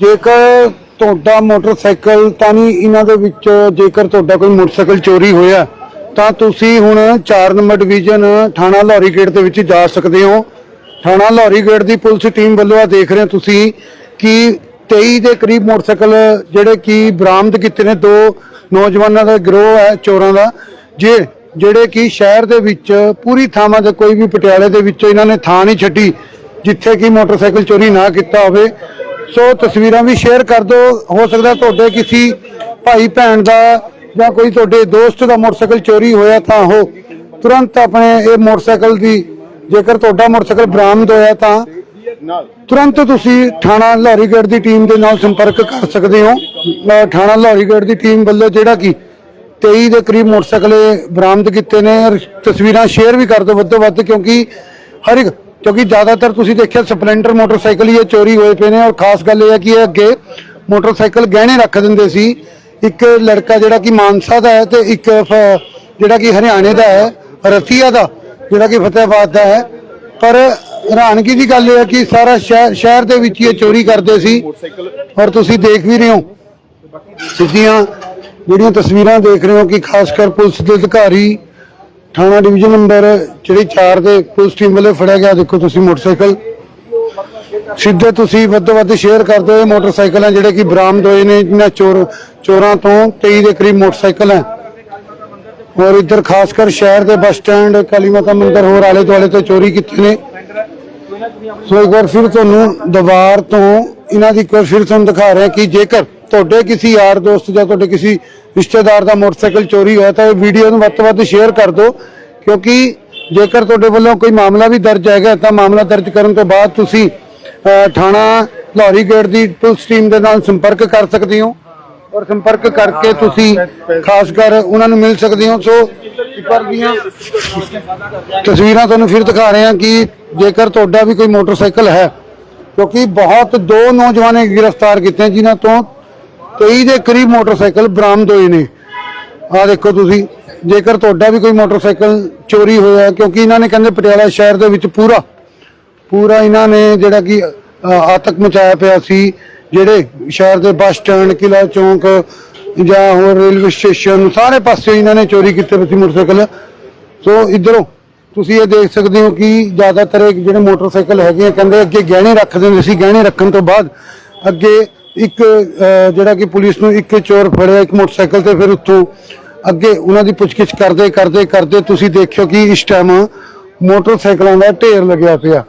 ਜੇਕਰ ਤੁਹਾਡਾ ਮੋਟਰਸਾਈਕਲ ਤਾਂ ਨਹੀਂ ਇਹਨਾਂ ਦੇ ਵਿੱਚ, ਜੇਕਰ ਤੁਹਾਡਾ ਕੋਈ ਮੋਟਰਸਾਈਕਲ ਚੋਰੀ ਹੋਇਆ, ਤਾਂ ਤੁਸੀਂ ਹੁਣ 4 ਨੰਬਰ ਡਿਵੀਜ਼ਨ ਥਾਣਾ ਲਾਹੌਰੀ ਗੇਟ ਦੇ ਵਿੱਚ ਜਾ ਸਕਦੇ ਹੋ। ਥਾਣਾ ਲਾਹੌਰੀ ਗੇਟ ਦੀ ਪੁਲਿਸ ਟੀਮ ਵੱਲੋਂ ਆ ਦੇਖ ਰਹੇ ਹੋ ਤੁਸੀਂ ਕਿ 23 ਦੇ ਕਰੀਬ ਮੋਟਰਸਾਈਕਲ ਜਿਹੜੇ ਕਿ ਬਰਾਮਦ ਕੀਤੇ ਨੇ, ਦੋ ਨੌਜਵਾਨਾਂ ਦਾ ਗਰੋਹ ਹੈ ਚੋਰਾਂ ਦਾ। ਜੇ ਜਿਹੜੇ ਕਿ ਸ਼ਹਿਰ ਦੇ ਵਿੱਚ ਪੂਰੀ ਥਾਵਾਂ ਤੇ ਕੋਈ ਵੀ ਪਟਿਆਲੇ ਦੇ ਵਿੱਚ ਇਹਨਾਂ ਨੇ ਥਾਂ ਨਹੀਂ ਛੱਡੀ, ਜਿੱਥੇ ਕਿ ਮੋਟਰਸਾਈਕਲ ਚੋਰੀ ਨਾ ਕੀਤਾ ਹੋਵੇ ਸੋ ਤਸਵੀਰਾਂ ਵੀ ਸ਼ੇਅਰ ਕਰ ਦਿਓ। ਹੋ ਸਕਦਾ ਤੁਹਾਡੇ ਕਿਸੇ ਭਾਈ ਭੈਣ ਦਾ ਜਾਂ ਕੋਈ ਤੁਹਾਡੇ ਦੋਸਤ ਦਾ ਮੋਟਰਸਾਈਕਲ ਚੋਰੀ ਹੋਇਆ ਤਾਂ ਉਹ ਤੁਰੰਤ ਆਪਣੇ ਇਹ ਮੋਟਰਸਾਈਕਲ ਦੀ ਜੇਕਰ ਤੁਹਾਡਾ ਮੋਟਰਸਾਈਕਲ ਬਰਾਮਦ ਹੋਇਆ ਤਾਂ ਤੁਰੰਤ ਤੁਸੀਂ ਥਾਣਾ ਲਾਹੌਰੀਗੜ੍ਹ ਦੀ ਟੀਮ ਦੇ ਨਾਲ ਸੰਪਰਕ ਕਰ ਸਕਦੇ ਹੋ। ਥਾਣਾ ਲਾਹੌਰੀਗੜ੍ਹ ਦੀ ਟੀਮ ਵੱਲੋਂ ਜਿਹੜਾ ਕਿ 23 ਦੇ ਕਰੀਬ ਮੋਟਰਸਾਈਕਲ ਇਹ ਬਰਾਮਦ ਕੀਤੇ ਨੇ। ਔਰ ਤਸਵੀਰਾਂ ਸ਼ੇਅਰ ਵੀ ਕਰ ਦਿਓ ਵੱਧ ਤੋਂ ਵੱਧ ਕਿਉਂਕਿ ਹਰ ਇੱਕ ਕਿਉਂਕਿ ਜ਼ਿਆਦਾਤਰ ਤੁਸੀਂ ਦੇਖਿਆ ਸਪਲੈਂਡਰ ਮੋਟਰਸਾਈਕਲ ਹੀ ਇਹ ਚੋਰੀ ਹੋਏ ਪਏ ਨੇ ਔਰ ਖਾਸ ਗੱਲ ਇਹ ਹੈ ਕਿ ਇਹ ਅੱਗੇ ਮੋਟਰਸਾਈਕਲ ਗਹਿਣੇ ਰੱਖ ਦਿੰਦੇ ਸੀ। ਇੱਕ ਲੜਕਾ ਜਿਹੜਾ ਕਿ ਮਾਨਸਾ ਦਾ ਹੈ ਤੇ ਇੱਕ ਫ- ਜਿਹੜਾ ਕਿ ਹਰਿਆਣੇ ਦਾ ਹੈ ਰਤੀਆ ਦਾ, ਜਿਹੜਾ ਕਿ ਫਤਿਹਾਬਾਦ ਦਾ ਹੈ। ਪਰ ਹੈਰਾਨਗੀ ਦੀ ਗੱਲ ਇਹ ਹੈ ਕਿ ਸਾਰਾ ਸ਼ਹਿਰ ਸ਼ਹਿਰ ਦੇ ਵਿੱਚ ਹੀ ਇਹ ਚੋਰੀ ਕਰਦੇ ਸੀ। ਔਰ ਤੁਸੀਂ ਦੇਖ ਵੀ ਰਹੇ ਹੋ, ਸਿੱਧੀਆਂ ਜਿਹੜੀਆਂ ਤਸਵੀਰਾਂ ਦੇਖ ਰਹੇ ਹੋ ਕਿ ਖਾਸ ਕਰ ਪੁਲਿਸ ਦੇ ਅਧਿਕਾਰੀ ਥਾਣਾ ਡਿਵੀਜ਼ਨ ਨੰਬਰ ਜਿਹੜੀ 4 ਦੇ ਪੁਲਿਸ ਟੀਮ ਵੱਲੋਂ ਫੜਿਆ ਗਿਆ, ਦੇਖੋ ਤੁਸੀਂ ਮੋਟਰਸਾਈਕਲ। ਸਿੱਧੇ ਤੁਸੀਂ ਵੱਧ ਤੋਂ ਵੱਧ ਸ਼ੇਅਰ ਕਰਦੇ ਹੋਏ ਮੋਟਰਸਾਈਕਲ ਹੈ ਜਿਹੜੇ ਕਿ ਬਰਾਮਦ ਹੋਏ ਨੇ, ਇਹਨਾਂ ਚੋਰ, ਚੋਰਾਂ ਤੋਂ 23 ਦੇ ਕਰੀਬ ਮੋਟਰਸਾਈਕਲ ਹੈ ਔਰ ਇੱਧਰ ਖਾਸ ਕਰ ਸ਼ਹਿਰ ਦੇ ਬੱਸ ਸਟੈਂਡ, ਕਾਲੀ ਮਾਤਾ ਮੰਦਿਰ ਹੋਰ ਆਲੇ ਦੁਆਲੇ ਤੋਂ ਚੋਰੀ ਕੀਤੇ ਨੇ। ਸੋ ਇੱਕ ਵਾਰ ਫਿਰ ਤੁਹਾਨੂੰ ਦੀਵਾਰ ਤੋਂ, ਇਹਨਾਂ ਦੀ ਇੱਕ ਵਾਰ ਫਿਰ ਤੁਹਾਨੂੰ ਦਿਖਾ ਰਿਹਾ ਕਿ ਜੇਕਰ ਤੁਹਾਡੇ ਕਿਸੇ ਯਾਰ ਦੋਸਤ ਜਾਂ ਤੁਹਾਡੇ ਕਿਸੇ ਰਿਸ਼ਤੇਦਾਰ ਦਾ ਮੋਟਰਸਾਈਕਲ ਚੋਰੀ ਹੋਇਆ ਤਾਂ ਇਹ ਵੀਡੀਓ ਨੂੰ ਵੱਧ ਤੋਂ ਵੱਧ ਸ਼ੇਅਰ ਕਰ ਦਿਓ ਕਿਉਂਕਿ ਜੇਕਰ ਤੁਹਾਡੇ ਵੱਲੋਂ ਕੋਈ ਮਾਮਲਾ ਵੀ ਦਰਜ ਹੈਗਾ ਤਾਂ ਮਾਮਲਾ ਦਰਜ ਕਰਨ ਤੋਂ ਬਾਅਦ ਤੁਸੀਂ ਥਾਣਾ ਲਾਹੌਰੀ ਗੇਟ ਦੀ ਪੁਲਿਸ ਟੀਮ ਦੇ ਨਾਲ ਸੰਪਰਕ ਕਰ ਸਕਦੇ ਹੋ ਔਰ ਸੰਪਰਕ ਕਰਕੇ ਤੁਸੀਂ ਖਾਸ ਕਰ ਉਹਨਾਂ ਨੂੰ ਮਿਲ ਸਕਦੇ ਹੋ। ਸੋ ਇੱਕ ਦੀਆਂ ਤਸਵੀਰਾਂ ਤੁਹਾਨੂੰ ਫਿਰ ਦਿਖਾ ਰਹੇ ਹਾਂ ਕਿ ਜੇਕਰ ਤੁਹਾਡਾ ਵੀ ਕੋਈ ਮੋਟਰਸਾਈਕਲ ਹੈ ਕਿਉਂਕਿ ਬਹੁਤ ਦੋ ਨੌਜਵਾਨੇ ਗ੍ਰਿਫਤਾਰ ਕੀਤੇ ਹਨ, ਜਿਨ੍ਹਾਂ ਤੋਂ 23 ਦੇ ਕਰੀਬ ਮੋਟਰਸਾਈਕਲ ਬਰਾਮਦ ਹੋਏ ਨੇ। ਆਹ ਦੇਖੋ ਤੁਸੀਂ ਜੇਕਰ ਤੁਹਾਡਾ ਵੀ ਕੋਈ ਮੋਟਰਸਾਈਕਲ ਚੋਰੀ ਹੋਇਆ ਕਿਉਂਕਿ ਇਹਨਾਂ ਨੇ ਕਹਿੰਦੇ ਪਟਿਆਲਾ ਸ਼ਹਿਰ ਦੇ ਵਿੱਚ ਪੂਰਾ ਪੂਰਾ ਇਹਨਾਂ ਨੇ ਜਿਹੜਾ ਕਿ ਅ, ਆਤਕ ਮਚਾਇਆ ਪਿਆ ਸੀ ਜਿਹੜੇ ਸ਼ਹਿਰ ਦੇ ਬੱਸ ਸਟੈਂਡ ਕਿਲਾ ਚੌਂਕ ਜਾਂ ਹੋਰ ਰੇਲਵੇ ਸਟੇਸ਼ਨ ਸਾਰੇ ਪਾਸੇ ਇਹਨਾਂ ਨੇ ਚੋਰੀ ਕੀਤੇ ਪਏ ਸੀ ਮੋਟਰਸਾਈਕਲ। ਸੋ ਇਧਰੋਂ ਤੁਸੀਂ ਇਹ ਦੇਖ ਸਕਦੇ ਹੋ ਕਿ ਜ਼ਿਆਦਾਤਰ ਜਿਹੜੇ ਮੋਟਰਸਾਈਕਲ ਹੈਗੇ ਆ ਕਹਿੰਦੇ ਅੱਗੇ ਗਹਿਣੇ ਰੱਖ ਦਿੰਦੇ ਸੀ ਗਹਿਣੇ ਰੱਖਣ ਤੋਂ ਬਾਅਦ ਅੱਗੇ ਇੱਕ ਜਿਹੜਾ ਕਿ ਪੁਲਿਸ ਨੂੰ ਇੱਕ ਚੋਰ ਫੜਿਆ ਇੱਕ ਮੋਟਰਸਾਈਕਲ ਤੇ ਫਿਰ ਉੱਥੋਂ ਅੱਗੇ ਉਹਨਾਂ ਦੀ ਪੁੱਛਗਿੱਛ ਕਰਦੇ ਕਰਦੇ ਕਰਦੇ ਤੁਸੀਂ ਦੇਖਿਓ ਕਿ ਇਸ ਟਾਈਮ ਮੋਟਰਸਾਈਕਲਾਂ ਦਾ ਢੇਰ ਲੱਗਿਆ ਪਿਆ।